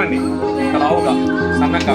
చూడండి ఇక్కడ లావుగా సన్నగా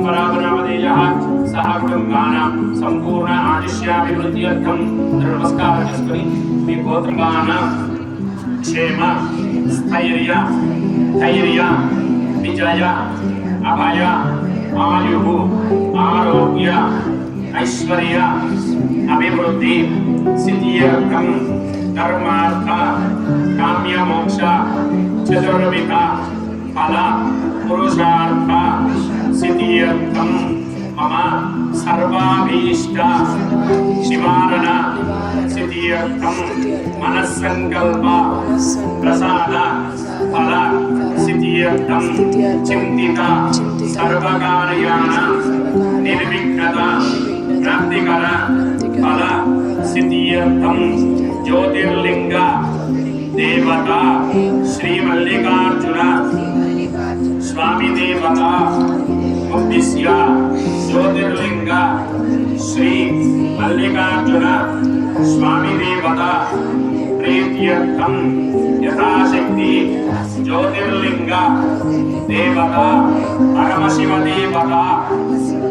परम्परापरामदेयः सः गङ्गानां सम्पूर्ण आयुष्याभिवृद्ध्यर्थं नमस्कारस्मि। मे गोत्रपानां क्षेम, स्थैर्य, धैर्य, विजय, अभय, आयुः, आरोग्य, ऐश्वर्य, अभिवृद्धि, सिद्ध्यर्थं, धर्मार्थ, काम्यमोक्ष, चतुर्विध, फल, पुरुषार्थ చతుర్విధ ఫల పురుషార్థ సిద్ధ్యర్థం మమ సర్వాభీష్ట నివారణ సిద్ధ్యర్థం మనస్సంకల్ప ప్రసాద ఫల సిద్ధ్యర్థం చింతిత సర్వకార్యాణ నిర్విఘ్నత ప్రాప్తికర ఫల సిద్ధ్యర్థం జ్యోతిర్లింగ దేవత శ్రీ మల్లికార్జున స్వామి దేవత ఉద్దిశ్య జ్యోతిర్లింగ శ్రీ మల్లికార్జున స్వామి దేవత ప్రీత్యర్థం యథాశక్తి జ్యోతిర్లింగ దేవత పరమశివ దేవత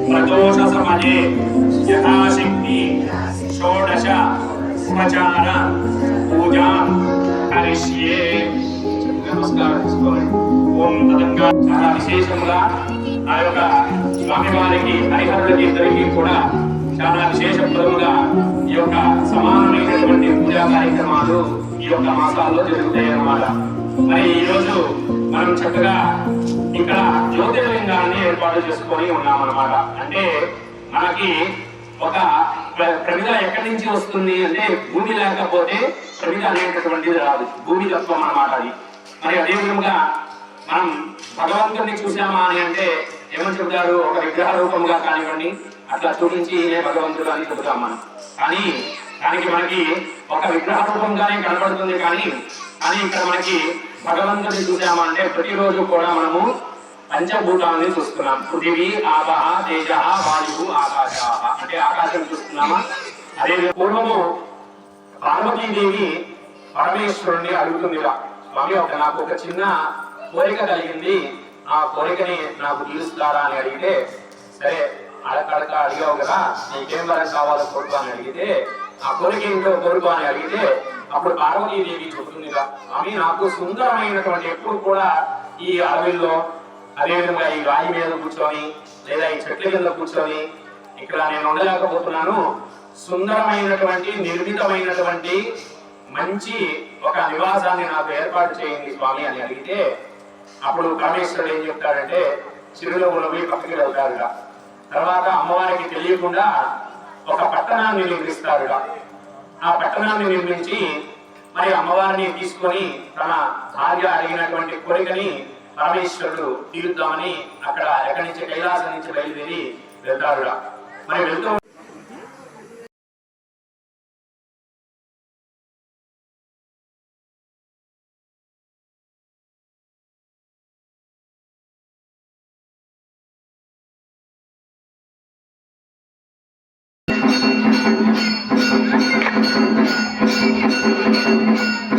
ప్రదోష సమయే యథాశక్తి షోడశ ఉపచార పూజా కరిష్యే నమస్కారం చేసుకోవాలి ఓం తదంగా చాలా విశేషంగా ఆ యొక్క స్వామివారికి హరిహరులకి ఇద్దరికి కూడా చాలా విశేషప్రదంగా ఈ యొక్క సమానమైనటువంటి పూజా కార్యక్రమాలు ఈ యొక్క మాసాల్లో జరుగుతాయి అన్నమాట. మరి ఈ రోజు మనం చక్కగా ఇక్కడ జ్యోతిర్లింగాన్ని ఏర్పాటు చేసుకొని ఉన్నామన్నమాట. అంటే మనకి ఒక ప్ర- ప్రమిద ఎక్కడి నుంచి వస్తుంది అంటే భూమి లేకపోతే ప్రమిద అనేటటువంటిది రాదు. భూమి తత్వం అన్నమాట అది. మరి అదే మనం భగవంతుడిని చూసామా అని అంటే ఏమని చెబుతారు ఒక విగ్రహ రూపంగా కానివ్వండి అట్లా చూపించి ఈయనే భగవంతుడు అని చెబుతాం మనం. కానీ దానికి మనకి ఒక విగ్రహ రూపంగానే కనబడుతుంది కానీ కానీ ఇక్కడ మనకి భగవంతుడిని చూసామంటే ప్రతిరోజు కూడా మనము పంచభూతాలని చూస్తున్నాం. పృథివీ ఆపహ తేజ వాయువు ఆకాశ అంటే ఆకాశం చూస్తున్నామా? అదే పూర్వము పార్వతీదేవి పరమేశ్వరుణ్ణి అడుగుతుందిరా. స్వామి ఒక నాకు ఒక చిన్న కోరిక కలిగింది. ఆ కోరికని నాకు తీరుస్తారా అని అడిగితే సరే అడకడక అడిగావు కదా నీకేం వరం కావాలో కొడుకు? అని అడిగితే ఆ కోరిక ఇంట్లో కొడుకు? అని అడిగితే అప్పుడు పార్వతీదేవి చెబుతుందిగా స్వామి నాకు సుందరమైనటువంటి ఎప్పుడు కూడా ఈ అడవిల్లో అదేవిధంగా ఈ రాయి మీద కూర్చొని లేదా ఈ చెట్ల కింద కూర్చొని ఇక్కడ నేను ఉండలేకపోతున్నాను. సుందరమైనటువంటి నిర్మితమైనటువంటి మంచి ఒక నివాసాన్ని నాకు ఏర్పాటు చేయండి స్వామి అని అడిగితే అప్పుడు కామేశ్వరుడు ఏం చెప్తాడంటే చిరునవ్వులు పోయి పక్కకి వెళ్తారుగా తర్వాత అమ్మవారికి తెలియకుండా ఒక పట్టణాన్ని నిర్మిస్తారుగా ఆ పట్టణాన్ని నిర్మించి మరి అమ్మవారిని తీసుకొని తన భార్య అడిగినటువంటి కోరికని పరమేశ్వరుడు తీరుద్దామని అక్కడ ఎక్కడి నుంచి కైలాసం నుంచి బయలుదేరి వెళ్తారుగా మరి వెళ్తూ Thank you.